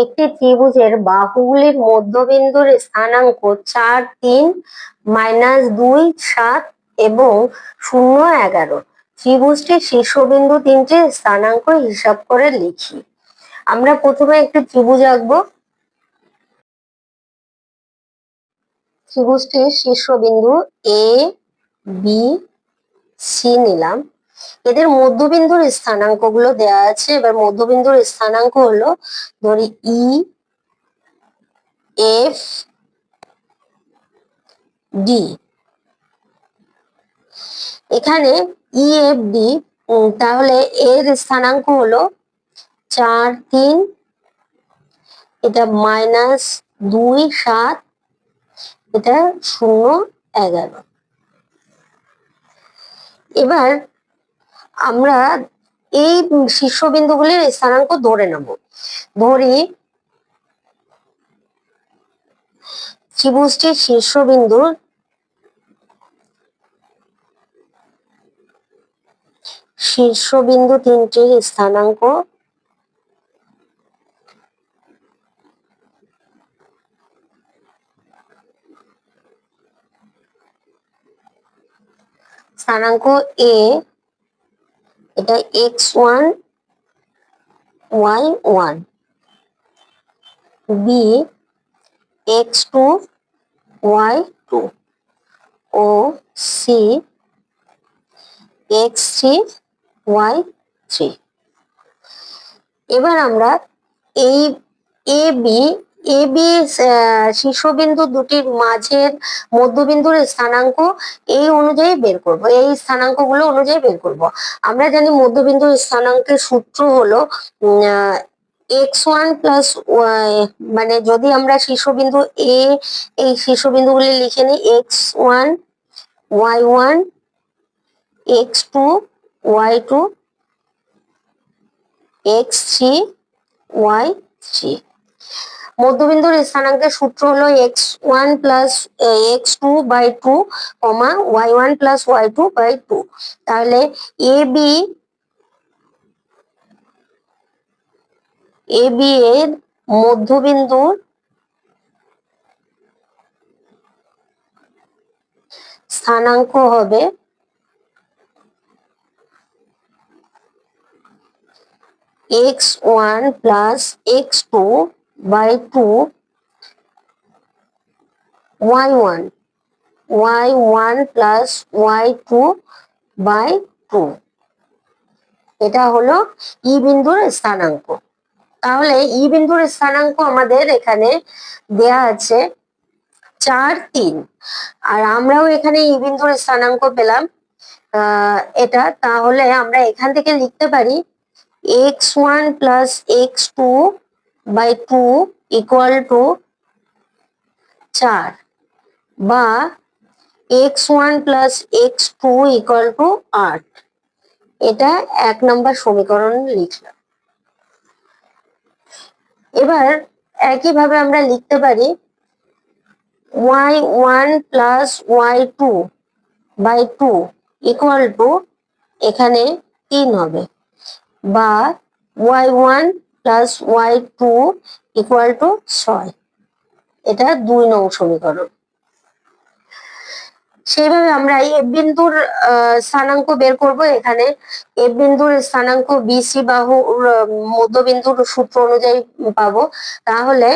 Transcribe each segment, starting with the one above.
একটি ত্রিভুজের বাহুগুলির মধ্যবিন্দুর স্থানাঙ্ক চার, তিন মাইনাস দুই, সাত এবং শূন্য, এগারো। ত্রিভুজটির শীর্ষবিন্দু তিনটি স্থানাঙ্ক হিসাব করে লিখি। আমরা প্রথমে একটি ত্রিভুজ আঁকবো। ত্রিভুজটির শীর্ষবিন্দু এ বি সি নিলাম। এদের মধ্যবিন্দুর স্থানাঙ্কগুলো দেওয়া আছে। এবার মধ্যবিন্দুর স্থানাঙ্ক হলো, ধরি ই এফ ডি এখানে ই এফ ডি তাহলে এর স্থানাঙ্ক হলো চার, তিন। এটা মাইনাস দুই, সাত। এটা শূন্য, এগারো। এবার আমরা এই শীর্ষবিন্দুগুলির স্থানাঙ্ক ধরে নেব। ধরি ত্রিভুজটির শীর্ষবিন্দুর শীর্ষবিন্দু তিনটির স্থানাঙ্ক স্থানাঙ্ক এ এটা x one y one B x two y two ও C x three y three এবার আমরা এই এ বি এ শীর্ষবিন্দু দুটির মাঝের মধ্যবিন্দুর স্থানাঙ্ক এই অনুযায়ী বের করব। এই স্থানাঙ্কগুলো অনুযায়ী বের করব। আমরা জানি মধ্যবিন্দুর স্থানাঙ্কের সূত্র হলো এক্স ওয়ান প্লাস মানে যদি আমরা শীর্ষবিন্দু এ, এই শীর্ষবিন্দুগুলি লিখে নিই, x one, y one, x two, y two, x three, y three. মধ্যবিন্দুর স্থানাঙ্কের সূত্র হলো x one plus x two by two comma y one plus y two by two তাহলে এ বি এ বি এর মধ্যবিন্দুর স্থানাঙ্ক হবে x one plus x two by 2 y1 y1 plus y2 by 2 এটা হলো ই বিন্দুর স্থানাঙ্ক। তাহলে ই বিন্দুর স্থানাঙ্ক আমাদের এখানে দেয়া আছে চার তিন। আর আমরাও এখানে ই বিন্দুর স্থানাঙ্ক পেলাম। এটা তাহলে আমরা এখান থেকে লিখতে পারি x one plus x two by two equal to চার বা x one plus x two equal to আট। এটা এক নম্বর সমীকরণ লিখলাম। এবার একইভাবে আমরা লিখতে পারি y one plus y two by two equal to এখানে তিন হবে বা y one plus y two equal to ছয়। এটা দুই নং সমীকরণ। সেইভাবে আমরা এফ বিন্দুর স্থানাঙ্ক বের করব। এখানে এফ বিন্দুর স্থানাঙ্ক বিসি বাহুর মধ্যবিন্দুর সূত্র অনুযায়ী পাবো। তাহলে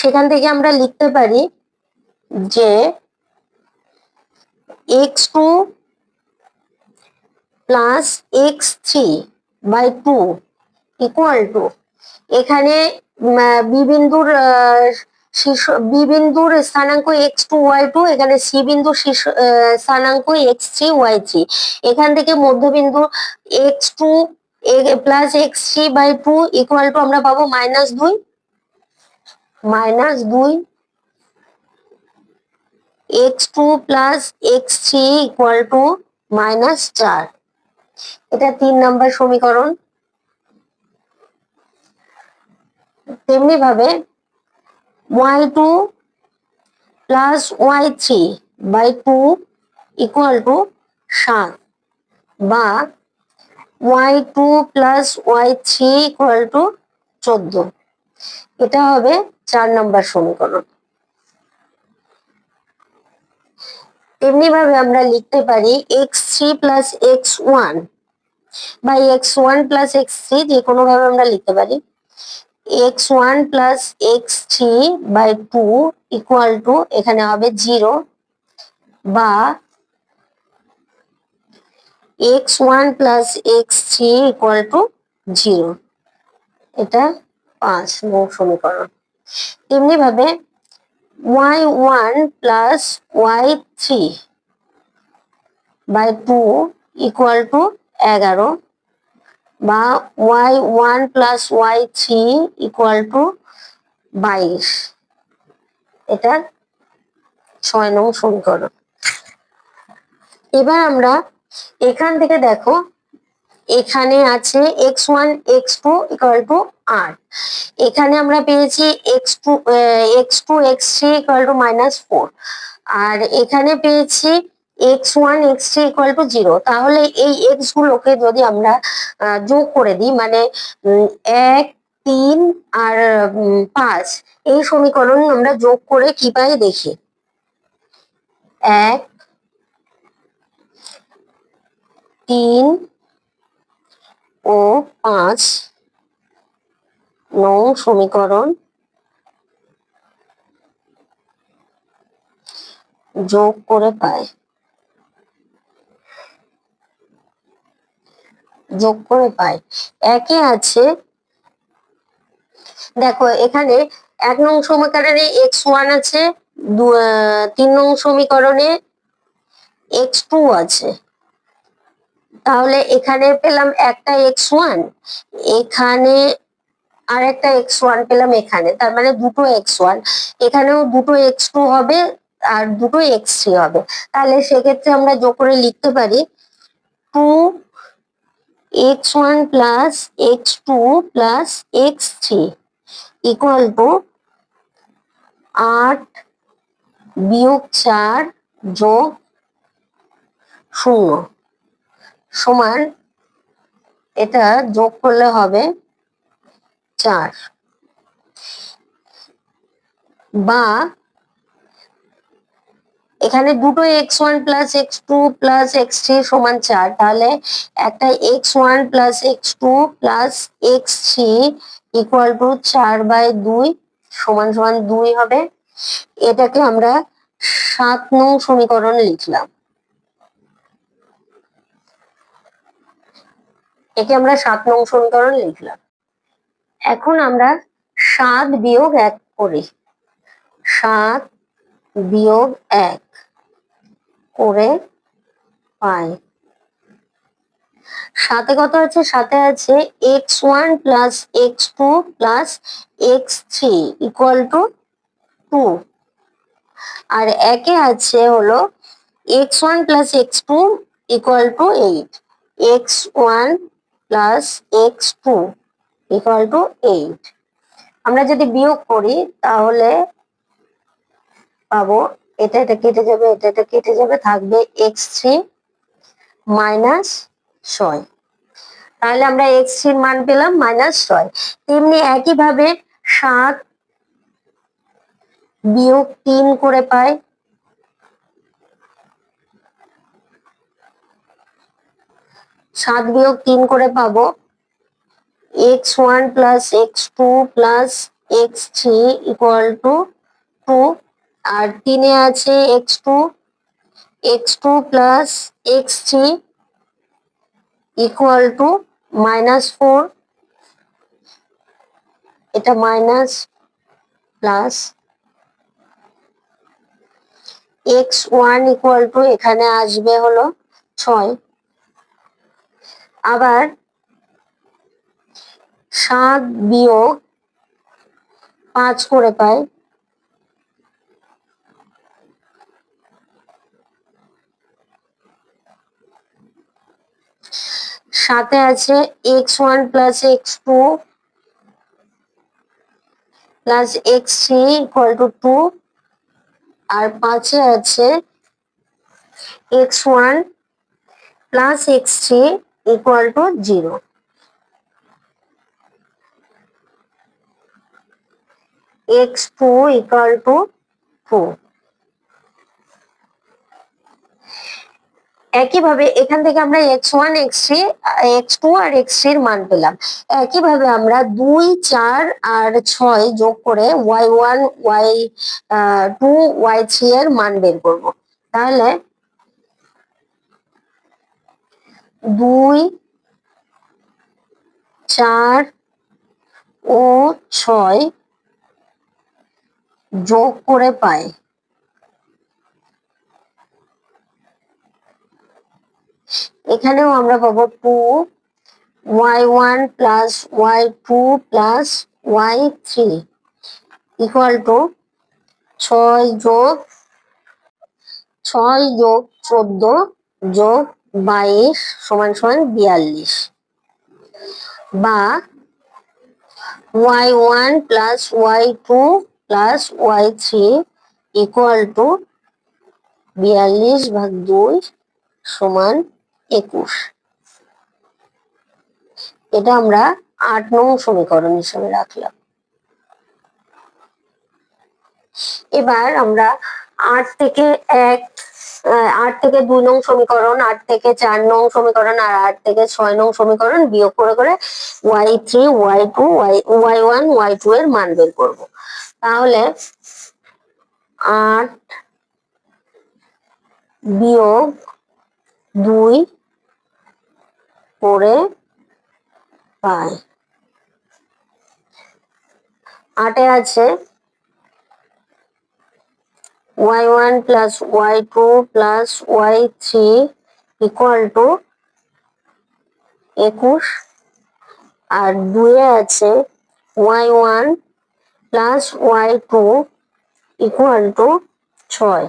সেখান থেকে আমরা লিখতে পারি যে x two plus x three by two equal to এখানে বি বিন্দুর শীর্ষ বি বিন্দুর স্থানাঙ্ক এক্স টু ওয়াই টু এখানে সি বিন্দুর শীর্ষ স্থানাঙ্ক এক্স থ্রি ওয়াই থ্রি এখান থেকে মধ্যবিন্দু x two plus x three by two equal to আমরা পাবো মাইনাস দুই। মাইনাস দুই। X two plus x three equal to minus চার। এটা তিন নাম্বার সমীকরণ। তেমনি ভাবে y two plus y three by two equal to সাত বা y two plus y three equal to চোদ্দ। এটা হবে চার নম্বর সমীকরণ। তেমনি ভাবে আমরা লিখতে পারি x three plus x one বা x one plus x three যে কোনো ভাবে আমরা লিখতে পারি। X one plus x three by two equal to এখানে হবে জিরো বা x one plus x three equal to zero এটা পাঁচ নং সমীকরণ। তেমনি ভাবে y one plus y three by two equal to এগারো বা y one plus y three equal to বাইশ। এটা ছয় নং সমীকরণ। এবার আমরা এখান থেকে দেখো, এখানে আছে x one, x two equal to আট। এখানে আমরা পেয়েছি x two x two, x three equal to minus four. আর এখানে পেয়েছি x one x three equal to zero তাহলে এই এক্স গুলোকে যদি আমরা যোগ করে দিই মানে এক, তিন আর পাঁচ, এই সমীকরণ আমরা যোগ করে কি পাই দেখি। এক, তিন ও পাঁচ, নং সমীকরণ যোগ করে পায় যোগ করে পাই। একে আছে, দেখো এখানে এক নং সমীকরণে এক্স ওয়ান আছে তিন নং সমীকরণে এক্স টু আছে। তাহলে এখানে পেলাম একটা এক্স ওয়ান এখানে আর একটা এক্স ওয়ান পেলাম এখানে, তার মানে দুটো এক্স ওয়ান এখানেও দুটো এক্স টু হবে আর দুটো এক্স থ্রি হবে। তাহলে সেক্ষেত্রে আমরা যোগ করে লিখতে পারি two x one plus x two plus x three equal to আট বিয়োগ চার যোগ শূন্য সমান এটা যোগ করলে হবে চার। বা এখানে দুটো x one plus x two plus x three সমান চার, তাহলে একটা x one plus x two plus x three equal to চার বাই দুই সমান সমান দুই হবে। এটাকে আমরা সাত নং সমীকরণ লিখলাম। একে আমরা সাত নং সমীকরণ লিখলাম। এখন আমরা সাত বিয়োগ এক করি। সাত বিয়োগ এক। করে পাই সাথে কত আছে? সাথে আছে x one plus x two plus x three equal to two আর একে আছে হলো x one plus x two equal to eight x one plus x two equal to eight আমরা যদি বিয়োগ করি, তাহলে পাবো এটা এটা কেটে যাবে, এটা এটা কেটে যাবে, থাকবে এক্স থ্রি মাইনাস ছয়। তাহলে আমরা এক্স থ্রির মান পেলাম মাইনাস ছয়। তেমনি একইভাবে সাত বিয়োগ তিন করে পাই সাত বিয়োগ তিন করে পাবো x one plus x two plus x three equal to two আর তিনে আছে x two x two plus x three equal to minus four এটা minus plus x one equal to এখানে আসবে হলো ছয়। আবার সাত বিয়োগ পাঁচ করে পাই সাথে আছে x one plus x two plus x three equal to two আর পাঁচে আছে x one plus x three equal to zero x two equal to two একইভাবে এখান থেকে আমরা x one x three x two আর এক্স থ্রির মান পেলাম। একইভাবে আমরা দুই, চার আর ছয় যোগ করে y one y two y three এর মান বের করব। তাহলে দুই, চার ও ছয় যোগ করে পাই। এখানেও আমরা পাবো two y one plus y two plus y three equal to ছয় যোগ ছয় যোগ চোদ্দ যোগ বাইশ সমান সমান বিয়াল্লিশ। বা y one plus y two plus y three equal to বিয়াল্লিশ ভাগ দুই সমান একুশ। এটা আমরা আট নং সমীকরণ হিসেবে রাখলাম। এবার আমরা আট থেকে এক আট থেকে দুই নং সমীকরণ, আট থেকে চার নং সমীকরণ আর আট থেকে ছয় নং সমীকরণ বিয়োগ করে করে y three y two y y one y two এর মান বের করব। তাহলে আট বিয়োগ দুই করে পায়। আটে আছে y one plus y two plus y three equal to একুশ। আর দুয়ে আছে y one plus y two equal to ছয়।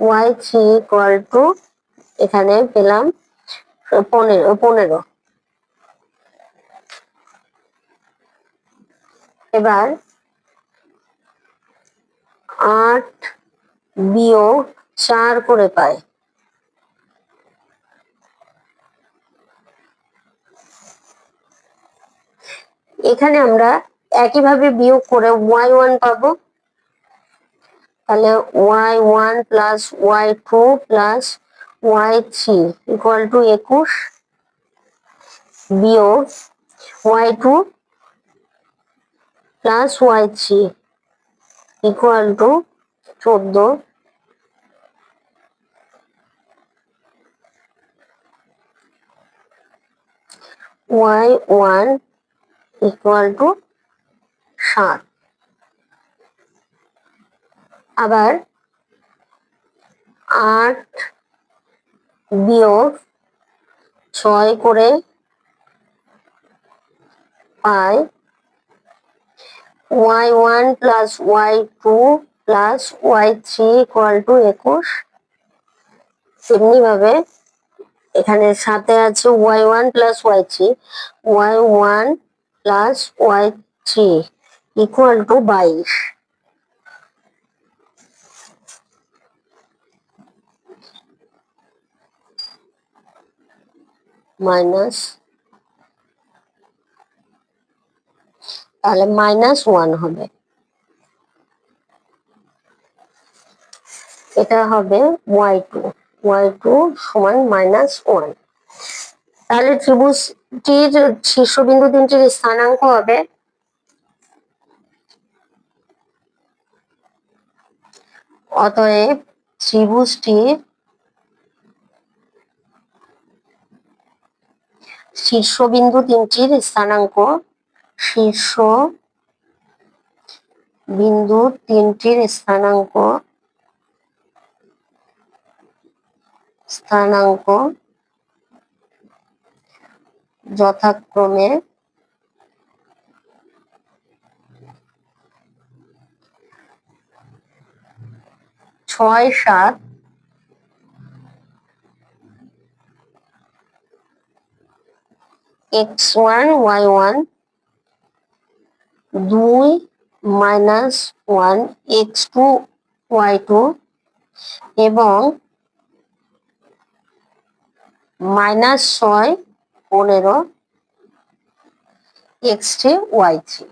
ওয়াই থ্রি ইকুয়াল টু এখানে পেলাম পনেরো পনেরো। এবার আট বিয়োগ চার করে পাই। এখানে আমরা একইভাবে বিয়োগ করে ওয়াই ওয়ান পাবো। তাহলে y one plus y two plus y three equal to একুশ বিয়োগ y two plus y three equal to চোদ্দ। ওয়াই ওয়ান ইকুয়াল টু সাত। আবার আট বিয়োগ ছয় করে পাই y one plus y two plus y three equal to একুশ। তেমনি ভাবে এখানে সাথে আছে y one plus y three, y one plus y three equal to বাইশ। মাইনাস, তাহলে মাইনাস ওয়ান হবে। এটা হবে ওয়াই টু ওয়াই টু সমান মাইনাস ওয়ান। তাহলে ত্রিভুজটির শীর্ষবিন্দু তিনটির স্থানাঙ্ক হবে অতএব ত্রিভুজটির শীর্ষবিন্দু তিনটির স্থানাঙ্ক। শীর্ষ বিন্দু তিনটির স্থানাঙ্ক। স্থানাঙ্ক যথাক্রমে ছয় সাত এক্স ওয়ান, ওয়াই ওয়ান, দুই minus one, x two, y two এবং মাইনাস ছয়, পনেরো, এক্স থ্রি, ওয়াই থ্রি।